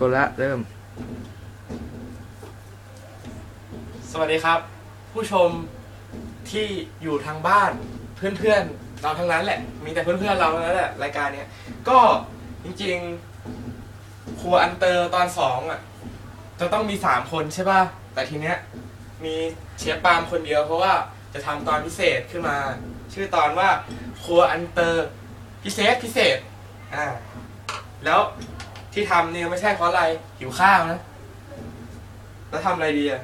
กดละเริ่ม สวัสดีครับ ผู้ชมที่อยู่ทางบ้านเพื่อนๆเราทั้งนั้นแหละ มีแต่เพื่อนๆเราทั้งนั้นแหละรายการเนี้ยก็จริงๆครัวอันเตอร์ตอนสองอะจะต้องมีสามคนใช่ป่ะแต่ทีเนี้ยมีเชฟปาล์มคนเดียวเพราะว่าจะทำตอนพิเศษขึ้นมา ชื่อตอนว่าครัวอันเตอร์พิเศษพิเศษอ่าแล้ว ที่ทำเนี่ยไม่ใช่เพราะอะไรหิวข้าวนะ แล้วทำอะไรดีอะ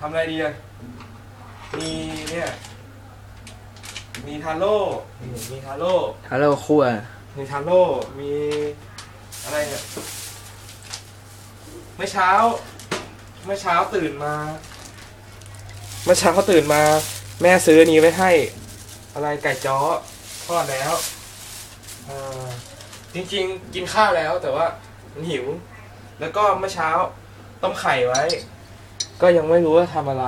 ทำอะไรดีอะมีเนี่ย มีทาโร่นี่มีทาโร่ฮัลโหลครัวมีทาโร่มีอะไรเนี่ยเมื่อเช้า เมื่อเช้าตื่นมา เมื่อเช้าเขาตื่นมา แม่ซื้ออันนี้ไว้ให้ อะไรไก่จ้อทอดแล้ว อ่าจริงๆ กินข้าวแล้วแต่ว่ามันหิว แล้วก็เมื่อเช้าต้มไข่ไว้ ก็ยังไม่รู้ว่าทำอะไร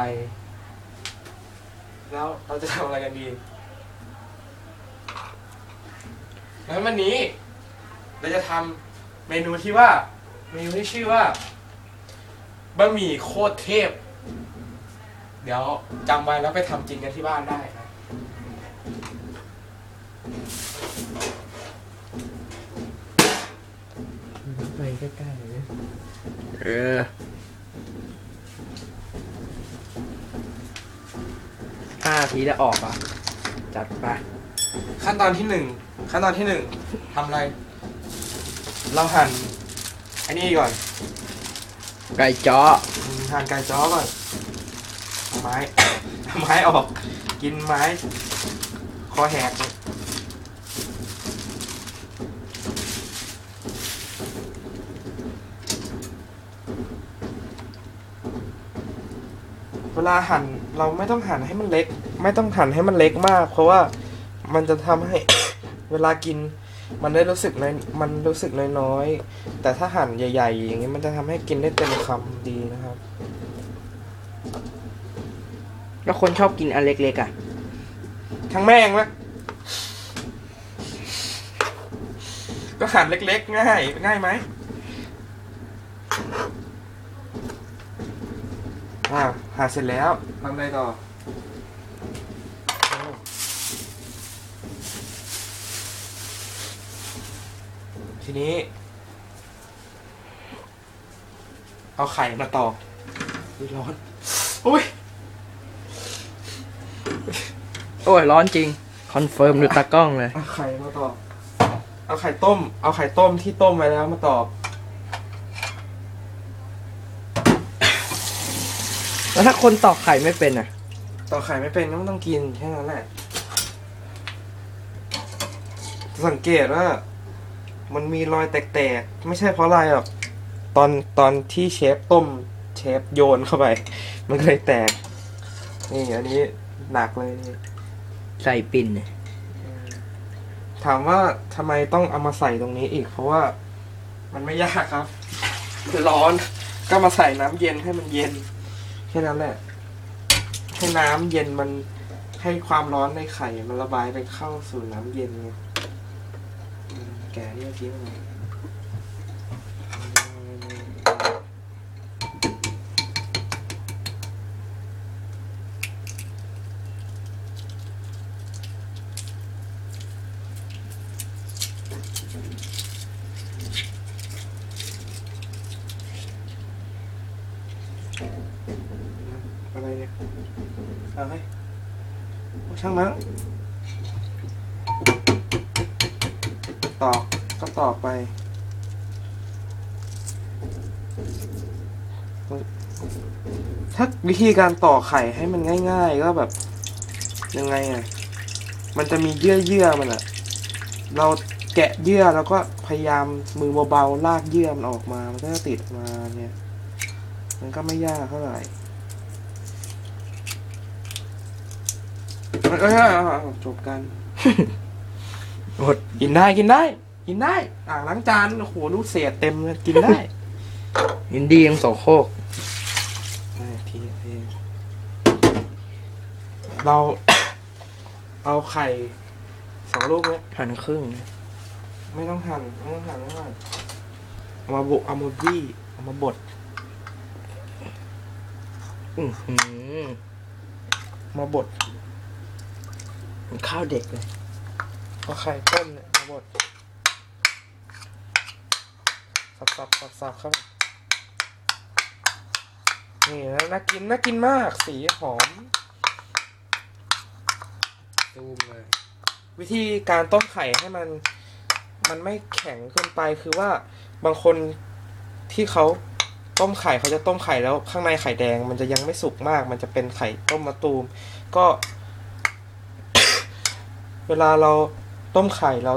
แล้วเราจะทำอะไรกันดีงั้นวันนี้ เราจะทำเมนูที่ว่า เมนูที่ชื่อว่าบะหมี่โคตรเทพ เดี๋ยวจำไว้แล้วไปทำจริงกันที่บ้านได้นะ ไป ใกล้ๆเลยเออห้าทีจะออกอะ จัดไป ขั้นตอนที่หนึ่งขั้นตอนที่หนึ่งทำอะไร เราหั่นอันนี้ก่อนไก่จ้ออืมหั่นไก่จ้อก่อนเอาไม้เอาไม้ออก กินไม้ คอแหกเลยเวลาหั่นเราไม่ต้องหั่นให้มันเล็ก ไม่ต้องหั่นให้มันเล็กมาก เพราะว่ามันจะทำให้เวลากินมันได้รู้สึกน้อยมันรู้สึกน้อยๆแต่ถ้าหั่นใหญ่ ๆ อย่างนี้มันจะทำให้กินได้เต็มคำดีนะครับ แล้วคนชอบกินอันเล็กๆอะ ทั้งแม่งวะก็หั่นเล็กๆ ง่าย ง่ายไหม อ่าหั่นเสร็จแล้วทำอะไรต่อทีนี้ เอาไข่มาตอกอุ๊ยร้อนอุ้ยโอ้ยร้อนจริง คอนเฟิร์มดูตากล้องเลย เอาไข่มาตอก เอาไข่ต้ม เอาไข่ต้มที่ต้มไว้แล้วมาตอก แล้วถ้าคนตอกไข่ไม่เป็นอะตอกไข่ไม่เป็นก็ไม่ต้องกินแค่นั้นแหละ สังเกตว่า มันมีรอยแตกๆ ไม่ใช่เพราะอะไรหรอก ตอนตอนที่เชฟต้มเชฟโยนเข้าไป มันก็เลยแตก นี่อันนี้หนักเลยนี่ใส่ปิ่นเนี่ยถามว่าทำไมต้องเอามาใส่ตรงนี้อีก เพราะว่ามันไม่ยากครับร้อนก็มาใส่น้ำเย็นให้มันเย็น แค่นั้นแหละ ให้น้ำเย็นมันให้ความร้อนในไข่ มันระบายไปเข้าสู่น้ำเย็นไงอืมแกะนี่เมื่อกี้มัน อะไรเนี่ยเอาให้ช่างมันตอกก็ตอกไปถ้าวิธีการต่อไข่ให้มันง่าย ๆ ก็แบบ ยังไงอะ มันจะมีเยื่อเยื่อๆมันอะ เราแกะเยื่อแล้วก็พยายามมือเบาๆลากเยื่อมันออกมา มันก็จะติดมาเนี่ย มันก็ไม่ยากเท่าไหร่เอ้ยเอ้ยเอ้ยเอ้ยจบกันอดกินได้กินได้ กินได้อ่างล้างจานโอ้โหลูกเศษเต็มเลยกินได้ ยินดียังโสโครกได้ทีทีเรา เอาไข่สองลูกไหมหันครึ่งอไม่ต้องหั่นไม่ต้องหั่นไม่ต้องหั่นเอามาบุเอามาบี้เอามาบด อือหือมาบดเหมือนข้าวเด็กเลยเอาไข่ต้มเนี่ยมาบดสับสับสับสับครับนี่นะน่ากินน่ากินมากสีหอมซูมเลย วิธีการต้มไข่ให้มัน มันไม่แข็งเกินไปคือว่าบางคนที่เขา ต้มไข่เขาจะต้มไข่แล้วข้างในไข่แดง มันจะยังไม่สุกมาก มันจะเป็นไข่ต้มมะตูม ก็ เวลาเราต้มไข่เรา